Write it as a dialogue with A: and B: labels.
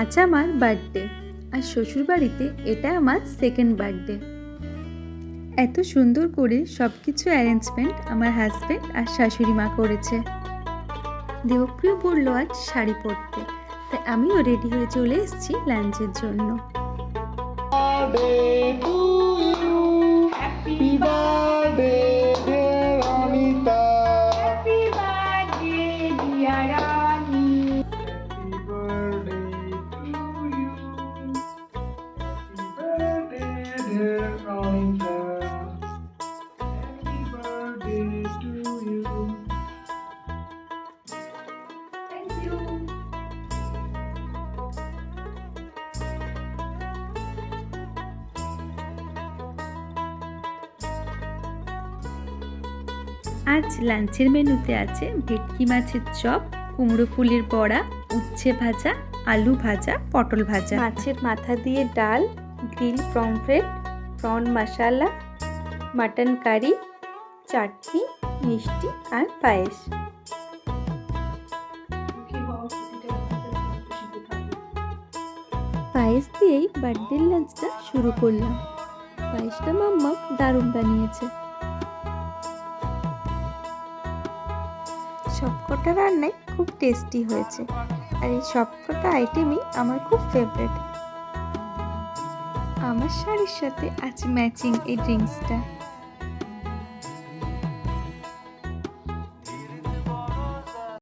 A: আজ আমার বার্থডে আর শ্বশুরবাড়িতে এটা আমার সেকেন্ড বার্থডে এত সুন্দর করে সব কিছু অ্যারেঞ্জমেন্ট আমার হাজব্যান্ড আর শাশুড়ি মা করেছে। দেবপ্রিয় বলল আজ শাড়ি পরতে, তাই আমিও রেডি হয়ে চলে এসেছি লাঞ্চের জন্য। আজ লাঞ্চের মেনুতে আছে ভেটকি মাছের চপ, কুমড়ো ফুলের বড়া, উচ্ছে ভাজা, আলু ভাজা, পটল ভাজা। মাছের মাথা দিয়ে ডাল, grill pomfret prawn masala, mutton curry, chutney, মিষ্টি আর পায়েস। পায়েস দিয়েই বার্থডে লাঞ্চটা শুরু করলাম। পায়েসটা মাম্মা দারুণ বানিয়েছে। সবকটা রান্নাই খুব টেস্টি হয়েছে। আর এই সবকটা আইটেমই আমার খুব ফেভারিট আমার শাড়ির সাথে আজ ম্যাচিং এই ড্রিঙ্কসটা